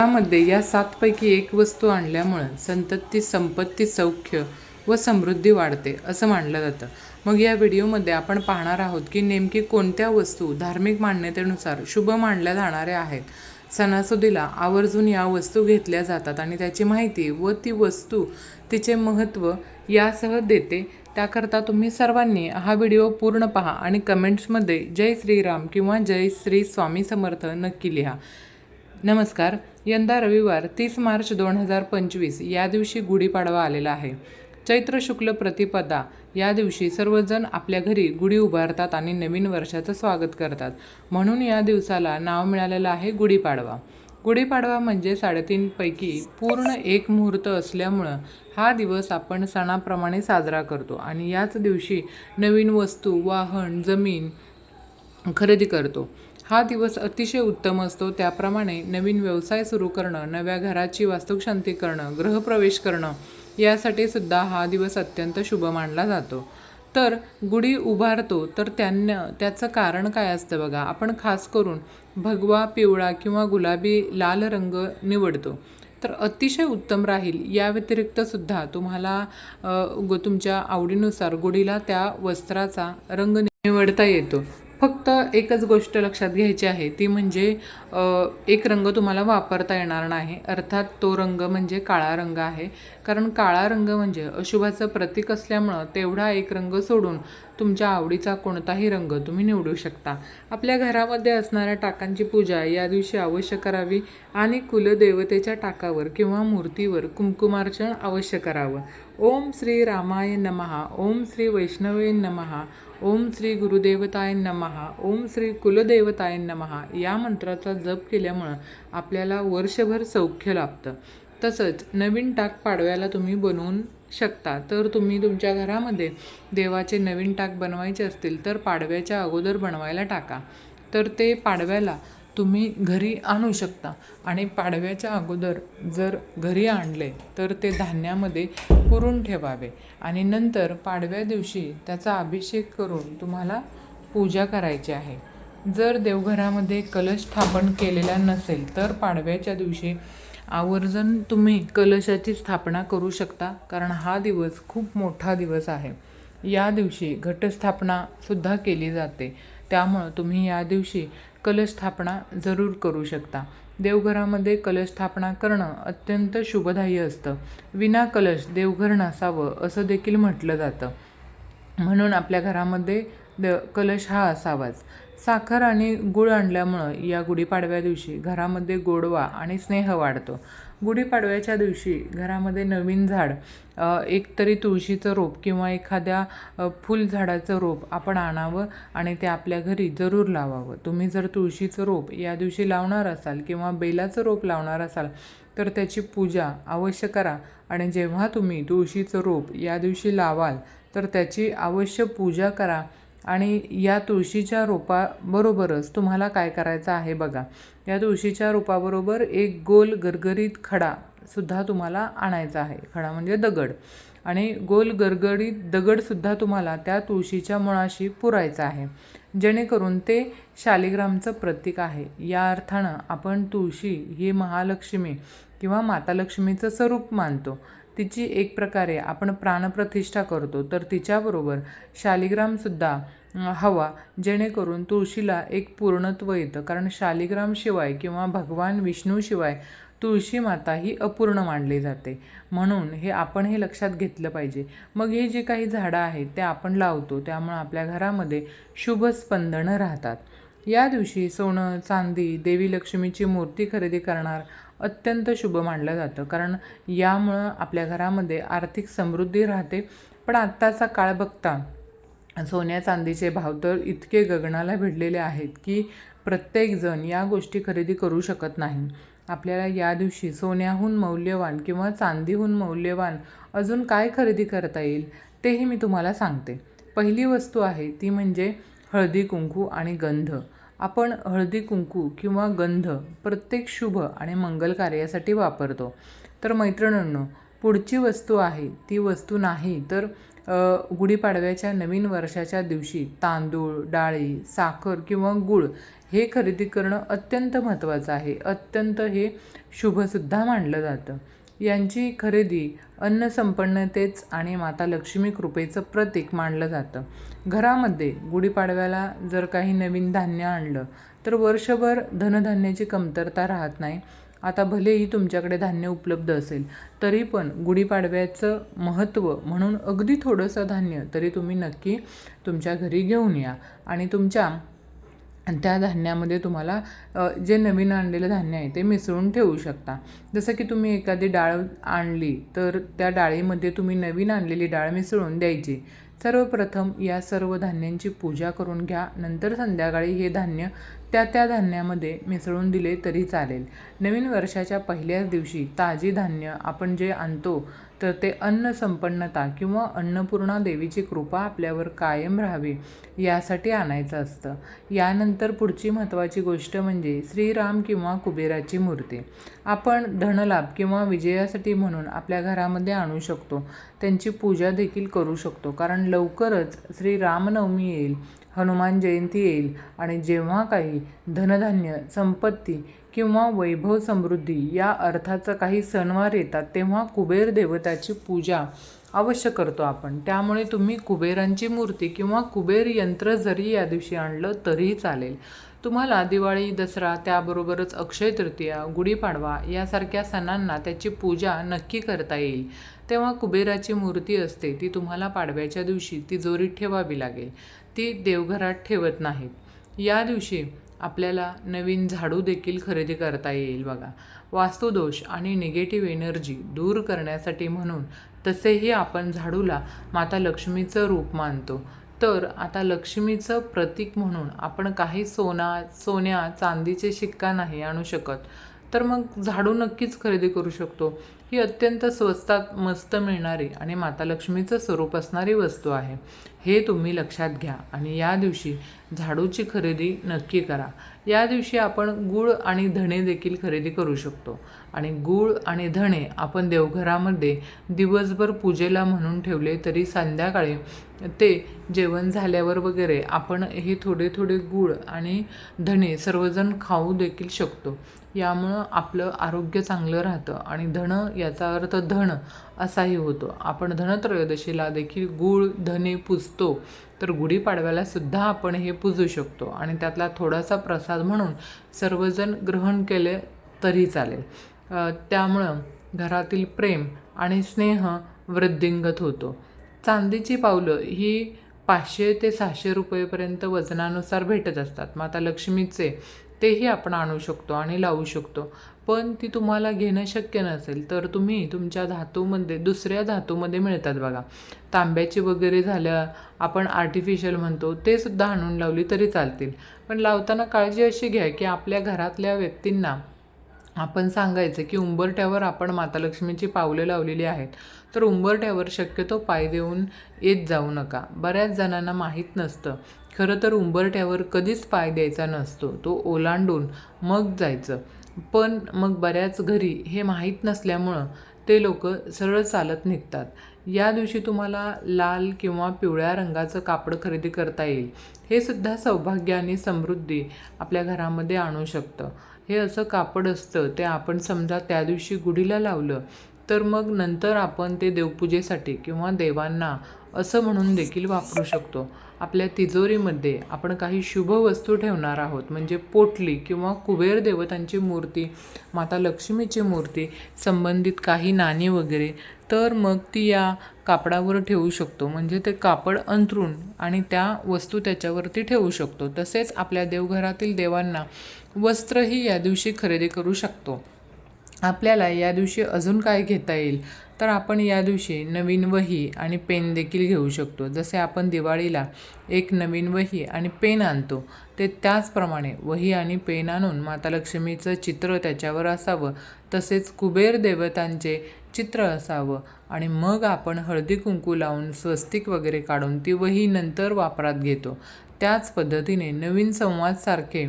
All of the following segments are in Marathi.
त्यामध्ये या सातपैकी एक वस्तू आणल्यामुळं संतती संपत्ती सौख्य व समृद्धी वाढते असं मानलं जातं. मग या व्हिडिओमध्ये आपण पाहणार आहोत की नेमकी कोणत्या वस्तू धार्मिक मान्यतेनुसार शुभ मानल्या जाणाऱ्या आहेत. सणासुदीला आवर्जून या वस्तू घेतल्या जातात आणि त्याची माहिती व ती वस्तू तिचे महत्त्व यासह देते. त्याकरता तुम्ही सर्वांनी हा व्हिडिओ पूर्ण पहा आणि कमेंट्समध्ये जय श्रीराम किंवा जय श्री स्वामी समर्थ नक्की लिहा. नमस्कार. यंदा रविवार तीस मार्च दोन हजार पंचवीस या दिवशी गुढीपाडवा आलेला आहे. चैत्र शुक्ल प्रतिपदा या दिवशी सर्वजण आपल्या घरी गुढी उभारतात आणि नवीन वर्षाचं स्वागत करतात. म्हणून या दिवसाला नाव मिळालेलं आहे गुढीपाडवा. गुढीपाडवा म्हणजे साडेतीनपैकी पूर्ण एक मुहूर्त असल्यामुळं हा दिवस आपण सणाप्रमाणे साजरा करतो आणि याच दिवशी नवीन वस्तू वाहन जमीन खरेदी करतो. हा दिवस अतिशय उत्तम असतो. त्याप्रमाणे नवीन व्यवसाय सुरू करणं नव्या घराची वास्तुशांती करणं गृहप्रवेश करणं यासाठी सुद्धा हा दिवस अत्यंत शुभ मानला जातो. तर गुढी उभारतो तर त्यांना त्याचं कारण काय असतं बघा. आपण खास करून भगवा पिवळा किंवा गुलाबी लाल रंग निवडतो. तर अतिशय उत्तम राहील. या व्यतिरिक्त सुद्धा तुम्हाला ग तुमच्या आवडीनुसार गुढीला त्या वस्त्राचा रंग निवडता येतो. फक्त एकच गोष्ट लक्षात घ्यायची आहे ती म्हणजे एक रंग तुम्हाला वापरता येणार नाही. अर्थात तो रंग म्हणजे काळा रंग आहे. कारण काळा रंग म्हणजे अशुभाचं प्रतीक असल्यामुळं तेवढा एक रंग सोडून तुमच्या आवडीचा कोणताही रंग तुम्ही निवडू शकता. आपल्या घरामध्ये असणाऱ्या टाकांची पूजा या दिवशी अवश्य करावी आणि कुलदेवतेच्या टाकावर किंवा मूर्तीवर कुंकुमार्चन अवश्य करावं. ओम श्री रामाय नमहा ओम श्री वैष्णवे नमहा ओम श्री गुरुदेवताय नमहा ओम श्री कुलदेवताय नमहा या मंत्राचा जप केल्यामुळं आपल्याला वर्षभर सौख्य लाभतं. तसंच नवीन टाक पाडव्याला तुम्ही बनवून शकता. तर तुम्ही तुमच्या घरामध्ये देवाचे नवीन टाक बनवायचे असतील तर पाडव्याच्या अगोदर बनवायला टाका. तर ते पाडव्याला तुम्ही घरी आणू शकता. आणि पाडव्याच्या अगोदर जर घरी आणले तर ते धान्यामध्ये पुरून ठेवावे. आणि नंतर पाडव्या दिवशी त्याचा अभिषेक करून तुम्हाला पूजा करायची आहे. जर देवघरामध्ये कलश स्थापन केलेला नसेल तर पाडव्याच्या दिवशी आवर्जून तुम्ही कलशाची स्थापना करू शकता कारण हा दिवस खूप मोठा दिवस आहे. या दिवशी घटस्थापनासुद्धा केली जाते. त्यामुळं तुम्ही या दिवशी कलशस्थापना जरूर करू शकता. देवघरामध्ये कलशस्थापना करणं अत्यंत शुभदायी असतं. विना कलश देवघर नसावं असं देखील म्हटलं जातं. म्हणून आपल्या घरामध्ये द कलश हा असावाच. साखर आणि गुळ आणल्यामुळं या गुढीपाडव्या दिवशी घरामध्ये गोडवा आणि स्नेह वाढतो. गुढीपाडव्याच्या दिवशी घरामध्ये नवीन झाड एक एकतरी तुळशीचं रोप किंवा एखाद्या फुलझाडाचं रोप आपण आणावं आणि ते आपल्या घरी जरूर लावावं. तुम्ही जर तुळशीचं रोप या दिवशी लावणार असाल किंवा बेलाचं रोप लावणार असाल तर त्याची पूजा अवश्य करा. आणि जेव्हा तुम्ही तुळशीचं रोप या दिवशी लावाल तर त्याची अवश्य पूजा करा. आणि या तुळशीच्या रोपाबरोबरच तुम्हाला काय करायचं आहे बघा. या तुळशीच्या रोपाबरोबर एक गोल गरगरीत खडा सुद्धा तुम्हाला आणायचा आहे. खडा म्हणजे दगड. आणि गोल गरगरीत दगडसुद्धा तुम्हाला त्या तुळशीच्या मुळाशी पुरायचा आहे. जेणेकरून ते शालिग्रामचं प्रतीक आहे. या अर्थानं आपण तुळशी ही महालक्ष्मी किंवा माता लक्ष्मीचं स्वरूप मानतो. तिची एक प्रकारे आपण प्राणप्रतिष्ठा करतो तर तिच्याबरोबर शालिग्रामसुद्धा हवा जेणेकरून तुळशीला एक पूर्णत्व येतं. कारण शालिग्रामशिवाय किंवा भगवान विष्णूशिवाय तुळशी माता ही अपूर्ण मानली जाते. म्हणून हे आपण हे लक्षात घेतलं पाहिजे. मग हे जे काही झाडं आहेत ते आपण लावतो त्यामुळं आपल्या घरामध्ये शुभ स्पंदनं राहतात. या दिवशी सोनं चांदी देवी लक्ष्मीची मूर्ती खरेदी करणार अत्यंत शुभ मानलं जातं. कारण यामुळं आपल्या घरामध्ये आर्थिक समृद्धी राहते. पण आत्ताचा काळ बघता सोन्या चांदीचे भाव तर इतके गगनाला भिडलेले आहेत की प्रत्येकजण या गोष्टी खरेदी करू शकत नाही. आपल्याला या दिवशी सोन्याहून मौल्यवान किंवा चांदीहून मौल्यवान अजून काय खरेदी करता येईल तेही मी तुम्हाला सांगते. पहिली वस्तू आहे ती म्हणजे हळदी कुंकू आणि गंध. आपण हळदी कुंकू किंवा गंध प्रत्येक शुभ आणि मंगल कार्यासाठी वापरतो. तर मैत्रिणींनो पुढची वस्तू आहे ती वस्तू नाही तर गुढीपाडव्याच्या नवीन वर्षाच्या दिवशी तांदूळ डाळी साखर किंवा गूळ हे खरेदी करणं अत्यंत महत्त्वाचं आहे. अत्यंत हे शुभसुद्धा मानलं जातं. यांची खरेदी अन्नसंपन्नतेच आणि माता लक्ष्मी कृपेचं प्रतीक मानलं जातं. घरामध्ये गुढीपाडव्याला जर काही नवीन धान्य आणलं तर वर्षभर धनधान्याची कमतरता राहत नाही. आता भलेही तुमच्याकडे धान्य उपलब्ध असेल तरी पण गुढीपाडव्याचं महत्त्व म्हणून अगदी थोडंसं धान्य तरी तुम्ही नक्की तुमच्या घरी घेऊन या आणि तुमच्या आणि त्या धान्यामध्ये तुम्हाला जे नवीन आणलेलं धान्य आहे ते मिसळून ठेवू शकता. जसं की तुम्ही एखादी डाळ आणली तर त्या डाळीमध्ये तुम्ही नवीन आणलेली डाळ मिसळून द्यायची. सर्वप्रथम या सर्व धान्यांची पूजा करून घ्या. नंतर संध्याकाळी हे धान्य त्या त्या धान्यामध्ये मिसळून दिले तरी चालेल. नवीन वर्षाच्या पहिल्याच दिवशी ताजी धान्य आपण जे आणतो तर ते अन्न संपन्नता किंवा अन्नपूर्णा देवीची कृपा आपल्यावर कायम राहावी यासाठी आणायचं असतं. यानंतर पुढची महत्त्वाची गोष्ट म्हणजे श्रीराम किंवा कुबेराची मूर्ती. आपण धनलाभ किंवा विजयासाठी म्हणून आपल्या घरामध्ये आणू शकतो. त्यांची पूजा देखील करू शकतो. कारण लवकरच श्री रामनवमी येईल. हनुमान जयंती येईल. आणि जेव्हा काही धनधान्य संपत्ती किंवा वैभव समृद्धी या अर्थाचं काही सणवार येतात तेव्हा कुबेर देवताची पूजा अवश्य करतो आपण. त्यामुळे तुम्ही कुबेरांची मूर्ती किंवा कुबेर यंत्र जरी या दिवशी आणलं तरीही चालेल. तुम्हाला दिवाळी दसरा त्याबरोबरच अक्षय तृतीया गुढीपाडवा यासारख्या सणांना त्याची पूजा नक्की करता येईल. तेव्हा कुबेराची मूर्ती असते ती तुम्हाला पाडव्याच्या दिवशी तिजोरीत ठेवावी लागेल. ती देवघरात ठेवत नाहीत. या दिवशी आपल्याला नवीन झाडू देखील खरेदी करता येईल बघा. वास्तुदोष आणि निगेटिव्ह एनर्जी दूर करण्यासाठी म्हणून तसेही आपण झाडूला माता लक्ष्मीचं रूप मानतो. तर आता लक्ष्मीचं प्रतीक म्हणून आपण काही सोना सोन्या चांदीचे शिक्का नाही आणू शकत. तर मग झाडू नक्कीच खरेदी करू शकतो. ही अत्यंत स्वस्तात मस्त मिळणारी आणि माता लक्ष्मीचं स्वरूप असणारी वस्तू आहे. हे तुम्ही लक्षात घ्या आणि या दिवशी झाडूची खरेदी नक्की करा. या दिवशी आपण गूळ आणि धणे देखील खरेदी करू शकतो. आणि गूळ आणि धणे आपण देवघरामध्ये दिवसभर पूजेला म्हणून ठेवले तरी संध्याकाळी ते जेवण झाल्यावर वगैरे आपण हे थोडे थोडे गूळ आणि धणे सर्वजण खाऊ देखील शकतो. यामुळं आपलं आरोग्य चांगलं राहतं आणि धन याचा अर्थ धन असाही होतो. आपण धनत्रयोदशीला देखील गूळ धने पुजतो तर गुढीपाडव्याला सुद्धा आपण हे पुजू शकतो. आणि त्यातला थोडासा प्रसाद म्हणून सर्वजण ग्रहण केले तरी चालेल. त्यामुळं घरातील प्रेम आणि स्नेह वृद्धिंगत होतो. चांदीची पावलं ही पाचशे ते सहाशे रुपयेपर्यंत वजनानुसार भेटत असतात. माता लक्ष्मीचे तेही आपण आणू शकतो आणि लावू शकतो. पण ती तुम्हाला घेणं शक्य नसेल तर तुम्ही तुमच्या धातूमध्ये दुसऱ्या धातूमध्ये मिळतात बघा. तांब्याची वगैरे झाल्या आपण आर्टिफिशियल म्हणतो ते सुद्धा आणून लावली तरी चालतील. पण लावताना काळजी अशी घ्या की आपल्या घरातल्या व्यक्तींना आपण सांगायचं की उंबरठ्यावर आपण माता लक्ष्मीची पावलं लावलेली आहेत. तर उंबरठ्यावर शक्यतो पाय देऊन येत जाऊ नका. बऱ्याच जणांना माहीत नसतं. खरं तर उंबरठ्यावर कधीच पाय द्यायचा नसतो. तो ओलांडून मग जायचं. पण मग बऱ्याच घरी हे माहीत नसल्यामुळं ते लोक सरळ चालत निघतात. या दिवशी तुम्हाला लाल किंवा पिवळ्या रंगाचं कापड खरेदी करता येईल. हे सुद्धा सौभाग्य आणि समृद्धी आपल्या घरामध्ये आणू शकतं. हे असं कापड असतं ते आपण समजा त्या दिवशी गुढीला लावलं तर मग नंतर आपण ते देवपूजेसाठी किंवा देवांना असं म्हणून देखील वापरू शकतो. आपल्या तिजोरीमध्ये आपण काही शुभ वस्तू ठेवणार आहोत म्हणजे पोटली किंवा कुबेर देवतांची मूर्ती माता लक्ष्मीची मूर्ती संबंधित काही नाणी वगैरे तर मग ती या कापडावर ठेवू शकतो. म्हणजे ते कापड अंतरून आणि त्या वस्तू त्याच्यावरती ठेवू शकतो. तसेच आपल्या देवघरातील देवांना वस्त्रही या दिवशी खरेदी करू शकतो. आपल्याला या दिवशी अजून काय घेता येईल? तर आपण या दिवशी नवीन वही आणि पेन देखील घेऊ शकतो. जसे आपण दिवाळीला एक नवीन वही आणि पेन आणतो ते त्याचप्रमाणे वही आणि पेन आणून माता लक्ष्मीचं चित्र त्याच्यावर असावं. तसेच कुबेर देवतांचे चित्र असावं. आणि मग आपण हळदी कुंकू लावून स्वस्तिक वगैरे काढून ती वही नंतर वापरात घेतो. त्याच पद्धतीने नवीन संवादसारखे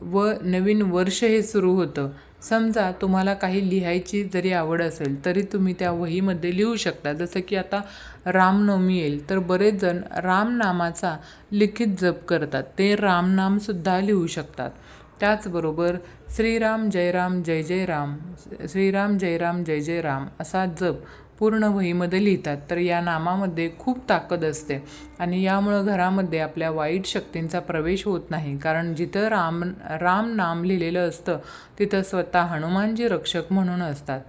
व नवीन वर्ष हे सुरू होतं. समजा तुम्हाला काही लिहायची जरी आवड असेल तरी तुम्ही त्या वहीमध्ये लिहू शकता. जसं की आता रामनवमी येईल तर बरेच जण रामनामाचा लिखित जप करतात. ते रामनामसुद्धा लिहू शकतात. त्याचबरोबर श्रीराम जय राम जय जय राम श्रीराम जय राम जय जय राम असा जप पूर्ण वहीमध्ये लिहितात तर या नामामध्ये खूप ताकद असते. आणि यामुळं घरामध्ये आपल्या वाईट शक्तींचा प्रवेश होत नाही. कारण जिथं राम राम नाम लिहिलेलं असतं तिथं स्वतः हनुमानजी रक्षक म्हणून असतात.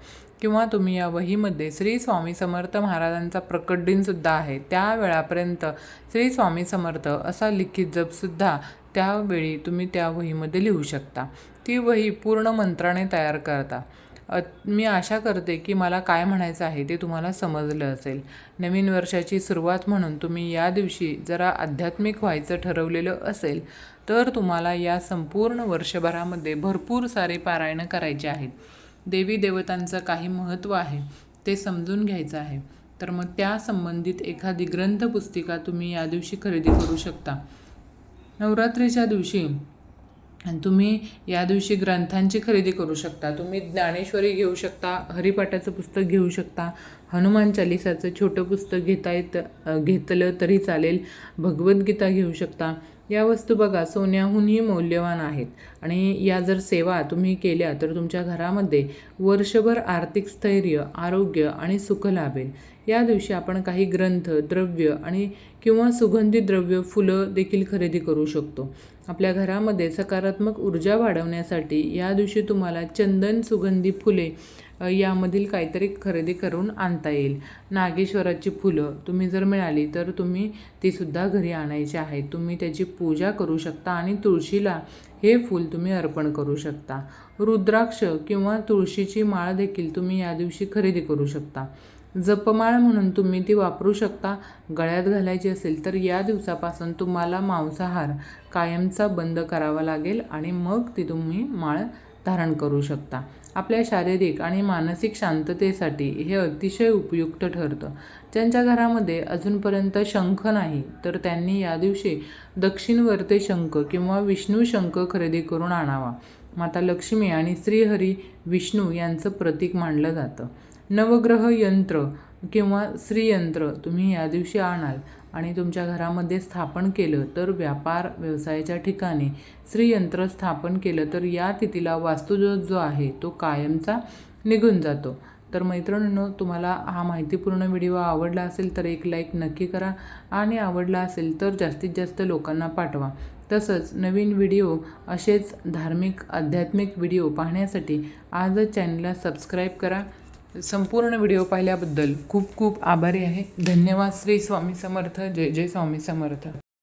किंवा तुम्ही या वहीमध्ये श्री स्वामी समर्थ महाराजांचा प्रकट दिनसुद्धा आहे त्या वेळापर्यंत श्री स्वामी समर्थ असा लिखित जपसुद्धा त्यावेळी तुम्ही त्या वहीमध्ये लिहू शकता. ती वही पूर्ण मंत्राने तयार करता. मी आशा करते की मला काय म्हणायचं आहे ते तुम्हाला समजलं असेल. नवीन वर्षाची सुरुवात म्हणून तुम्ही या दिवशी जरा आध्यात्मिक व्हायचं ठरवलेलं असेल तर तुम्हाला या संपूर्ण वर्षभरामध्ये भरपूर सारे पारायणं करायचे आहेत. देवी देवतांचं काही महत्त्व आहे ते समजून घ्यायचं आहे. तर मग त्या संबंधित एखादी ग्रंथपुस्तिका तुम्ही या दिवशी खरेदी करू शकता. नवरात्रीच्या दिवशी आणि तुम्ही या दिवशी ग्रंथांची खरेदी करू शकता. तुम्ही ज्ञानेश्वरी घेऊ शकता हरिपाठाचं पुस्तक घेऊ शकता हनुमान चालिसाचं छोटं पुस्तक घेता येत घेतलं तरी चालेल भगवद्गीता घेऊ शकता. या वस्तू बघा सोन्याहूनही मौल्यवान आहेत. आणि या जर सेवा तुम्ही केल्या तर तुमच्या घरामध्ये वर्षभर आर्थिक स्थैर्य आरोग्य आणि सुख लाभेल. या दिवशी आपण काही ग्रंथ द्रव्य आणि किंवा सुगंधी द्रव्य फुलं देखील खरेदी करू शकतो. आपल्या घरामध्ये सकारात्मक ऊर्जा वाढवण्यासाठी या दिवशी तुम्हाला चंदन सुगंधी फुले यामधील काहीतरी खरेदी करून आणता येईल. नागेश्वराची फुलं तुम्ही जर मिळाली तर तुम्ही तीसुद्धा घरी आणायची आहेत तुम्ही त्याची पूजा करू शकता आणि तुळशीला हे फूल तुम्ही अर्पण करू शकता. रुद्राक्ष किंवा तुळशीची माळ देखील तुम्ही या दिवशी खरेदी करू शकता. जपमाळ म्हणून तुम्ही ती वापरू शकता. गळ्यात घालायची असेल तर या दिवसापासून तुम्हाला मांसाहार कायमचा बंद करावा लागेल आणि मग ती तुम्ही माळ धारण करू शकता. आपल्या शारीरिक आणि मानसिक शांततेसाठी हे अतिशय उपयुक्त ठरतं. ज्यांच्या घरामध्ये अजूनपर्यंत शंख नाही तर त्यांनी या दिवशी दक्षिणवर्ते शंख किंवा विष्णू शंख खरेदी करून आणावा. माता लक्ष्मी आणि श्रीहरी विष्णू यांचं प्रतीक मानलं जातं. नवग्रह यंत्र किंवा श्रीयंत्र तुम्ही या दिवशी आणाल. आणि तुमच्या घरामध्ये स्थापन केलं तर व्यापार व्यवसायाच्या ठिकाणी श्रीयंत्र स्थापन केलं तर या तिथीला वास्तुदोष जो आहे तो कायमचा निघून जातो. तर मैत्रिणींनो तुम्हाला हा माहितीपूर्ण व्हिडिओ आवडला असेल तर एक लाईक नक्की करा आणि आवडला असेल तर जास्तीत जास्त लोकांना पाठवा. तसंच नवीन व्हिडिओ असेच धार्मिक आध्यात्मिक व्हिडिओ पाहण्यासाठी आजच चॅनलला सबस्क्राईब करा. संपूर्ण व्हिडिओ पाहिल्याबद्दल खूप खूप आभारी आहे. धन्यवाद श्री स्वामी समर्थ. जय जय स्वामी समर्थ.